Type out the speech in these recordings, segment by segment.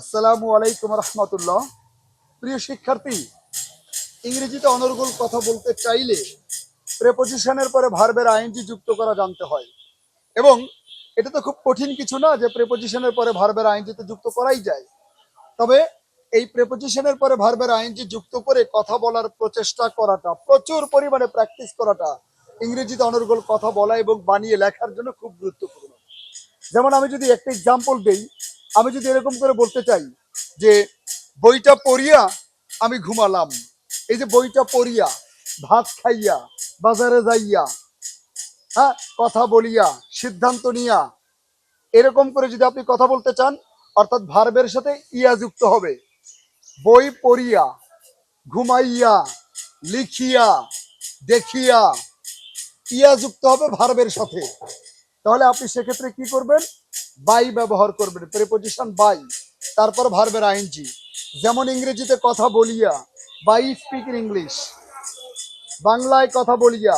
আসসালামু আলাইকুম রহমতুল্লাহ। প্রিয় শিক্ষার্থী, ইংরেজিতে অনর্গল কথা বলতে চাইলে প্রেপোজিশনের পরে ভার্বের আইনজি যুক্ত করা জানতে হয়। এবং এটা তো খুব কঠিন কিছু না যে প্রেপোজিশনের পরে ভার্বের আইনজিতে যুক্ত করাই যায়। তবে এই প্রেপোজিশনের পরে ভার্বের আইনজি যুক্ত করে কথা বলার প্রচেষ্টা করাটা, প্রচুর পরিমাণে প্র্যাকটিস করাটা ইংরেজিতে অনর্গল কথা বলা এবং বানিয়ে লেখার জন্য খুব গুরুত্বপূর্ণ। যেমন আমি যদি একটা এক্সাম্পল দেই আমি যদি এরকম করে বলতে চাই যে বইটা পড়িয়া আমি ঘুমালাম, এই যে বইটা পড়িয়া, ভাত খাইয়া, বাজারে যাইয়া হ্যাঁ কথা বলিয়া, সিদ্ধান্ত নিয়া, এরকম করে যদি আপনি কথা বলতে চান, অর্থাৎ ভার্বের সাথে ইয়া যুক্ত হবে। বই পড়িয়া, ঘুমাইয়া, লিখিয়া, দেখিয়া, ইয়া যুক্ত হবে ভার্বের সাথে। তাহলে আপনি সেক্ষেত্রে কি করবেন? বাই ব্যবহার করবেন প্রেপোজিশন বাই। তারপর ভার্বের আইনজি। যেমন ইংরেজিতে কথা বলিয়া, বাই স্পিক ইন ইংলিশ বাংলায় কথা বলিয়া,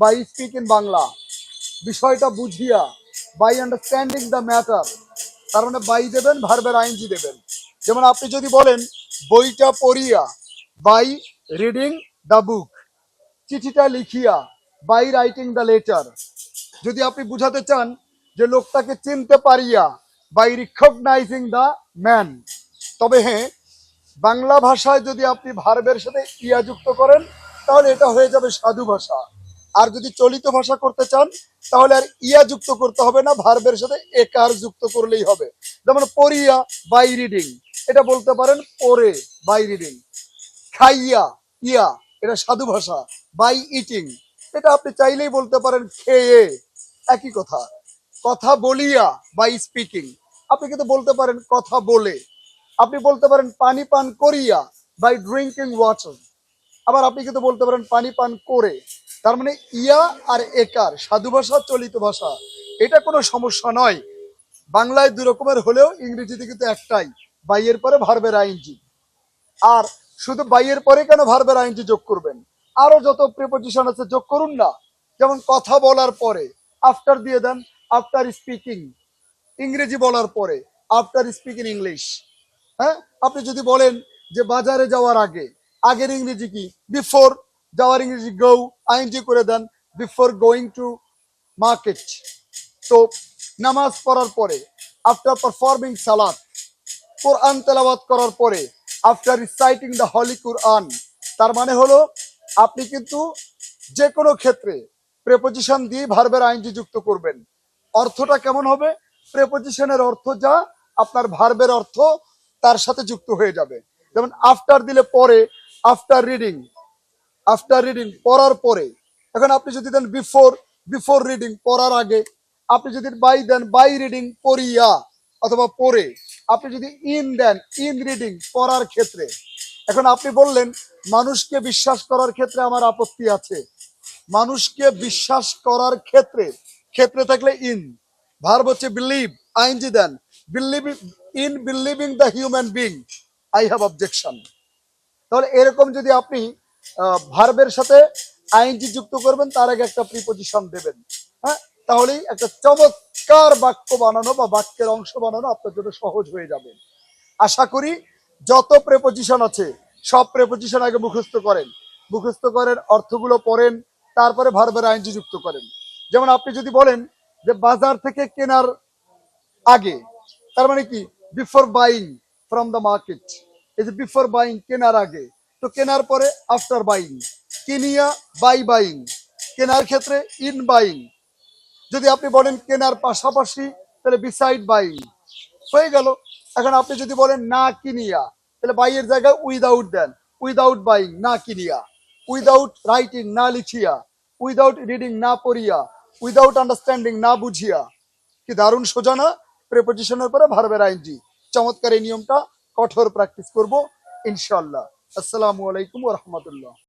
বাই স্পিক ইন বাংলা। বিষয়টা বুঝিয়া, বাই আন্ডারস্ট্যান্ডিং দ্য ম্যাটার তার মানে বাই দেবেন ভার্বের আইনজি দেবেন। যেমন আপনি যদি বলেন, বইটা পড়িয়া, বাই রিডিং দ্য বুক চিঠিটা লিখিয়া, বাই রাইটিং দ্য লেটার যদি আপনি বুঝাতে চান যে লোকটাকে চিনতে পারিয়া বাই রিকগনাইজিং দ্য ম্যান তবে হ্যাঁ বাংলা ভাষায় যদি আপনি ভার্বের সাথে ইয়া যুক্ত করেন, তাহলে এটা হয়ে যাবে সাধু ভাষা। আর যদি চলিত ভাষা করতে চান, তাহলে আর ইয়া যুক্ত করতে হবে না, ভার্বের সাথে একার যুক্ত করলেই হবে। যেমন পড়িয়া বাই রিডিং এটা বলতে পারেন পরে বাই রিডিং খাইয়া ইয়া এটা সাধু ভাষা। বাই ইটিং এটা আপনি চাইলেই বলতে পারেন খেয়ে। একই কথা। কথা বলিয়া বাই স্পিকিং আপনি কিন্তু বলতে পারেন কথা বলে। আপনি বলতে পারেন পানি পান করিয়া বাই ড্রিঙ্কিং ওয়াটার আবার আপনি কিন্তু বলতে পারেন পানি পান করে। তার মানে ইয়া আর একার, সাধু ভাষা, চলিত ভাষা, এটা কোনো সমস্যা নয়। বাংলায় দু রকমের হলেও ইংরেজিতে কিন্তু একটাই বাইয়ের পরে ভার্বের আইনজি আর শুধু বাইয়ের পরে কেন ভার্বের আইনজি যোগ করবেন? আরও যত প্রিপোজিশন আছে যোগ করুন না। যেমন কথা বলার পরে আফটার দিয়ে দেন আফটার স্পিকিং ইংরেজি বলার পরে আফটার স্পিকিং ইংলিশ হ্যাঁ? আপনি যদি বলেন যে বাজারে যাওয়ার আগে, আগের ইংরেজি কি? বিফোর যাওয়ার ইংরেজি গো আইনজি করে দেন বিফোর গোয়িং টু মার্কেট তো নামাজ পড়ার পরে আফটার পারফর্মিং সালাত কোরআন তেলাওয়াত করার পরে after reciting the holy Quran তার মানে হলো আপনি কিন্তু যে কোনো ক্ষেত্রে প্রেপোজিশন দিয়ে ভার্বের আইনটি যুক্ত করবেন। অর্থটা কেমন হবে? প্রেপোজিশনের অর্থ যা, আপনার ভার্বের অর্থ তার সাথে যুক্ত হয়ে যাবে। যেমন আফটার দিলে পরে আফটার রিডিং আফটার রিডিং পড়ার পরে। এখন আপনি যদি দেন বিফোর বিফোর রিডিং পড়ার আগে, আপনি যদি বাই দেন বাই রিডিং পড়িয়া, অথবা পড়ে। আপনি যদি ইন দেন ইন রিডিং পড়ার ক্ষেত্রে এখন আপনি বললেন, মানুষকে বিশ্বাস করার ক্ষেত্রে আমার আপত্তি আছে। মানুষকে বিশ্বাস করার ক্ষেত্রে ক্ষেত্রে থাকলে ইন ভার্ব হচ্ছে believe ING then. In believing the human being I have objection তাহলে এরকম যদি আপনি ভার্বের সাথে আইনজি যুক্ত করবেন, তার আগে একটা প্রিপোজিশন দেবেন। হ্যাঁ? তাহলেই একটা চমৎকার বাক্য বানানো বা বাক্যের অংশ বানানো আপনার জন্য সহজ হয়ে যাবে। আশা করি যত প্রেপোজিশন আছে, সব প্রেপোজিশন আগে মুখস্থ করেন। মুখস্থ করেন অর্থগুলো পড়েন, তারপরে ভার্বের আইনজি যুক্ত করেন। যেমন আপনি যদি বলেন যে বাজার থেকে কেনার আগে, তার মানে কি? Before buying from the market এই যে বিফোর বাইং কেনার আগে। তো কেনার পরে আফটার বাইং কিনিয়া বাই বাইং কেনার ক্ষেত্রে ইন বাইং যদি আপনি বলেন কেনার পাশাপাশি, তাহলে বিসাইড বাইং হয়ে গেল। এখন আপনি যদি বলেন, না কিনিয়া, তাহলে বাইয়ের জায়গায় উইদাউট দেন। উইদাউট বাইং, না কিনিয়া। উইদাউট রাইটিং, না লিখিয়া। উইদাউট রিডিং, না পড়িয়া। উইদাউট আন্ডারস্ট্যান্ডিং, না বুঝিয়া। কি দারুণ সোজা না? প্রেপোজিশনের পরে ভার্বের আইনজি। চমৎকার এই নিয়মটা কঠোর প্র্যাকটিস করব ইনশাল্লাহ আসসালামু আলাইকুম রহমতুল্লাহ।